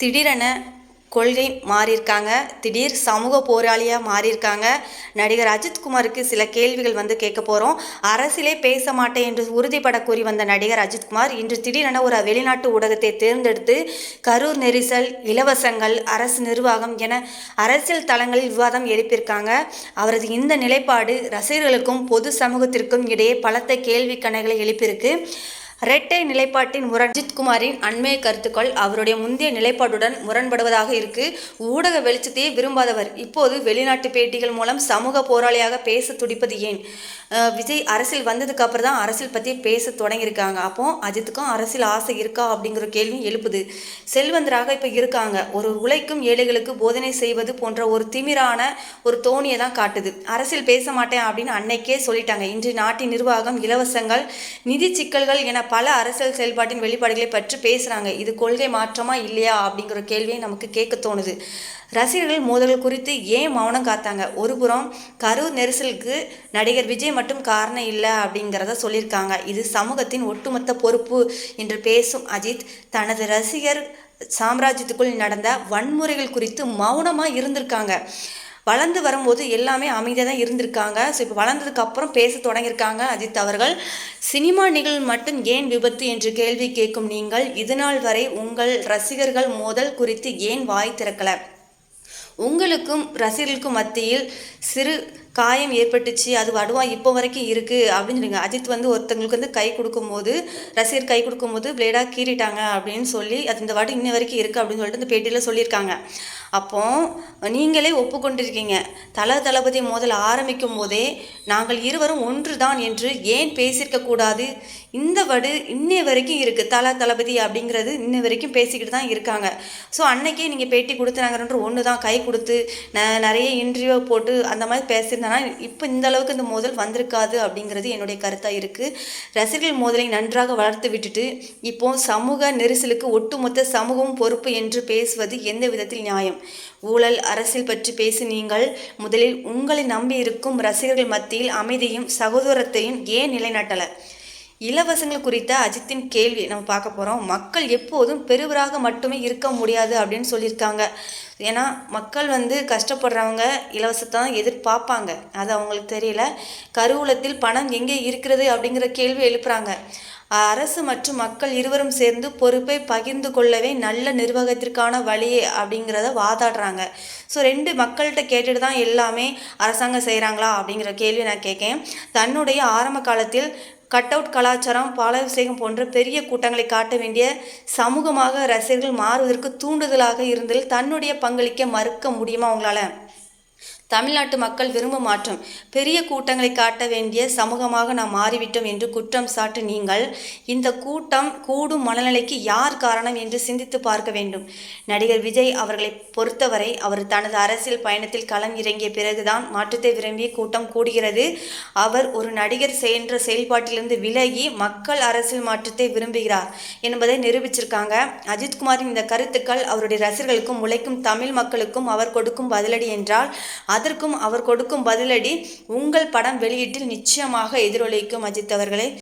திடீரென கொள்கை மாறியிருக்காங்க. திடீர் சமூக போராளியாக மாறியிருக்காங்க. நடிகர் அஜித்குமாருக்கு சில கேள்விகள் வந்து கேட்க போகிறோம் அரசியலே பேச மாட்டேன் என்று உறுதிப்பட கூறி வந்த நடிகர் அஜித்குமார் இன்று திடீரென ஒரு வெளிநாட்டு ஊடகத்தை தேர்ந்தெடுத்து கரூர் நெரிசல் இலவசங்கள் அரசு நிர்வாகம் என அரசியல் தளங்களில் விவாதம் எழுப்பியிருக்காங்க. அவரது இந்த நிலைப்பாடு ரசிகர்களுக்கும் பொது சமூகத்திற்கும் இடையே பலத்த கேள்வி கணைகளை எழுப்பியிருக்கு. இரட்டை நிலைப்பாட்டின் முரண் அஜித்குமாரின் அண்மைய கருத்துக்கள் அவருடைய முந்தைய நிலைப்பாட்டுடன் முரண்படுவதாக இருக்கு. ஊடக வெளிச்சத்தையே விரும்பாதவர். இப்போது வெளிநாட்டு பேட்டிகள் மூலம் சமூக போராளியாக பேச துடிப்பது ஏன்? விஜய் அரசியல் வந்ததுக்கு அப்புறம் தான் அரசியல் பற்றி பேச தொடங்கியிருக்காங்க. அப்போ அஜித்துக்கும் அரசியல் ஆசை இருக்கா அப்படிங்கிற கேள்வி எழுப்புது. செல்வந்தராக இப்போ இருக்காங்க. ஒரு உழைக்கும் ஏழைகளுக்கு போதனை செய்வது போன்ற ஒரு திமிரான ஒரு தோணியை தான் காட்டுது. அரசியல் பேச மாட்டேன் அப்படின்னு அன்னைக்கே சொல்லிட்டாங்க. இன்று நாட்டின் நிர்வாகம் இலவசங்கள் நிதி சிக்கல்கள் என பல அரசியல் செயல்பாட்டின் வெளிப்பாடுகளை பற்றி பேசுகிறாங்க இது கொள்கை மாற்றமா இல்லையா அப்படிங்கிற கேள்வியை நமக்கு கேட்க தோணுது. ரசிகர்கள் மோதல்கள் குறித்து ஏன் மௌனம் காத்தாங்க? ஒருபுறம் கரூர் நெரிசலுக்கு நடிகர் விஜய் மட்டும் காரணம் இல்லை அப்படிங்கிறத சொல்லியிருக்காங்க. இது சமூகத்தின் ஒட்டுமொத்த பொறுப்பு என்று பேசும் அஜித் தனது ரசிகர் சாம்ராஜ்யத்துக்குள் நடந்த வன்முறைகள் குறித்து மௌனமாக இருந்திருக்காங்க. வளர்ந்து வரும்போது எல்லாமே அமைதியாக தான் இருந்திருக்காங்க. ஸோ இப்போ வளர்ந்ததுக்கு அப்புறம் பேச தொடங்கியிருக்காங்க அஜித் அவர்கள். சினிமா நிகழ்வு மட்டும் ஏன் விபத்து என்று கேள்வி கேட்கும் நீங்கள்? இதுநாள் வரை உங்கள் ரசிகர்கள் மோதல் குறித்து ஏன் வாய் திறக்கலை? உங்களுக்கும் ரசிகர்களுக்கும் மத்தியில் சிறு காயம் ஏற்பட்டுச்சு அது வடுவா இப்போ வரைக்கும் இருக்குது அப்படின்னு சொல்லுங்க. அஜித் வந்து ஒருத்தங்களுக்கு வந்து கை கொடுக்கும்போது ரசிகர் கை கொடுக்கும்போது பிளேடாக கீறிட்டாங்க அப்படின்னு சொல்லி அது இந்த வாட்டி இன்ன வரைக்கும் இருக்குது அப்படின்னு சொல்லிட்டு இந்த பேட்டியில் சொல்லியிருக்காங்க. அப்போ நீங்களே ஒப்புக்கொண்டிருக்கீங்க. தல தளபதி மோதல் ஆரம்பிக்கும் போதே நாங்கள் இருவரும் ஒன்று தான் என்று ஏன் பேசியிருக்க கூடாது? இந்த வடு இன்னை வரைக்கும் இருக்குது தல தளபதி அப்படிங்கிறது இன்ன வரைக்கும் பேசிக்கிட்டு தான் இருக்காங்க. ஸோ அன்னைக்கே நீங்கள் பேட்டி கொடுத்துறாங்கன்ற ஒன்று தான் கை கொடுத்து ந நிறைய இன்டர்வியூ போட்டு அந்த மாதிரி பேசியிருந்தேன்னா இப்போ இந்த அளவுக்கு இந்த மோதல் வந்திருக்காது அப்படிங்கிறது என்னுடைய கருத்தாக இருக்குது ரசிகர்கள் மோதலை நன்றாக வளர்த்து விட்டுட்டு இப்போ சமூக நெரிசலுக்கு ஒட்டுமொத்த சமூகம் பொறுப்பு என்று பேசுவது எந்த விதத்தில் நியாயம்? ஊழல் அரசியல் பற்றி பேசி நீங்கள் முதலில் உங்களை நம்பி இருக்கும் ரசிகர்கள் மத்தியில் அமைதியும் சகோதரத்தையும் ஏன் நிலைநாட்டலை? இலவசங்கள் குறித்த அஜித்தின் கேள்வி நம்ம பார்க்க போகிறோம் மக்கள் எப்போதும் பெருவராக மட்டுமே இருக்க முடியாது அப்படின்னு சொல்லியிருக்காங்க. ஏன்னா மக்கள் வந்து கஷ்டப்படுறவங்க இலவசத்தை தான் எதிர்பார்ப்பாங்க. அது அவங்களுக்கு தெரியல. கருவூலத்தில் பணம் எங்கே இருக்கிறது அப்படிங்கிற கேள்வி எழுப்புறாங்க. அரசு மற்றும் மக்கள் இருவரும் சேர்ந்து பொறுப்பை பகிர்ந்து கொள்ளவே நல்ல நிர்வாகத்திற்கான வழி அப்படிங்கிறத வாதாடுறாங்க. ஸோ ரெண்டு மக்கள்கிட்ட கேட்டுட்டு தான் எல்லாமே அரசாங்கம் செய்கிறாங்களா அப்படிங்கிற கேள்வி நான் கேட்கேன். தன்னுடைய ஆரம்ப காலத்தில் கட் அவுட் கலாச்சாரம் பாலாபிஷேகம் போன்ற பெரிய கூட்டங்களை காட்ட வேண்டிய சமூகமாக ரசிகர்கள் மாறுவதற்கு தூண்டுதலாக இருந்ததில் தன்னுடைய பங்களிக்க மறுக்க முடியுமா அவங்களால தமிழ்நாட்டு மக்கள் விரும்ப மாற்றம் பெரிய கூட்டங்களை காட்ட வேண்டிய சமூகமாக நாம் மாறிவிட்டோம் என்று குற்றம் சாட்டு நீங்கள். இந்த கூட்டம் கூடும் மனநிலைக்கு யார் காரணம் என்று சிந்தித்து பார்க்க வேண்டும். நடிகர் விஜய் அவர்களை பொறுத்தவரை அவர் தனது அரசியல் பயணத்தில் களம் இறங்கிய பிறகுதான் மாற்றத்தை விரும்பி கூட்டம் கூடுகிறது. அவர் ஒரு நடிகர் என்ற செயல்பாட்டிலிருந்து விலகி மக்கள் அரசியல் மாற்றத்தை விரும்புகிறார் என்பதை நிரூபிச்சிருக்காங்க. அஜித்குமாரின் இந்த கருத்துக்கள் அவருடைய ரசிகர்களுக்கும் உழைக்கும் தமிழ் மக்களுக்கும் அவர் கொடுக்கும் பதிலடி என்றால் அதற்கும் அவர் கொடுக்கும் பதிலடி உங்கள் படம் வெளியீட்டில் நிச்சயமாக எதிரொலிக்கும் அஜித் அவர்களே.